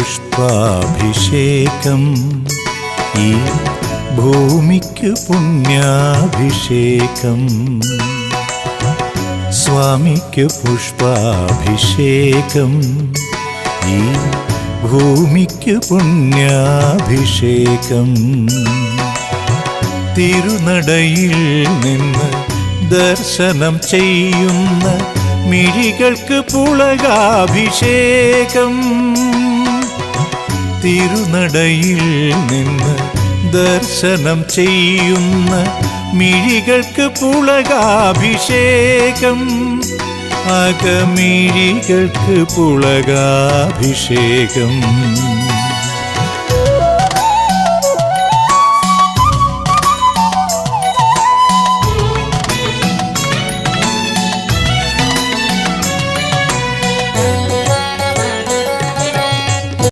പുഷ്പാഭിഷേകം. ഈ ഭൂമിക്ക് പുണ്യാഭിഷേകം. സ്വാമിക്ക് പുഷ്പാഭിഷേകം. ഈ ഭൂമിക്ക് പുണ്യാഭിഷേകം. തിരുനടയിൽ നിന്ന് ദർശനം ചെയ്യുന്ന മിഴികൾക്ക് പുളകാഭിഷേകം. തിരുനടയിൽ നിന്ന് ദർശനം ചെയ്യുന്ന മിഴികൾക്ക് പുളകാഭിഷേകം. അകമിഴികൾക്ക് പുളകാഭിഷേകം.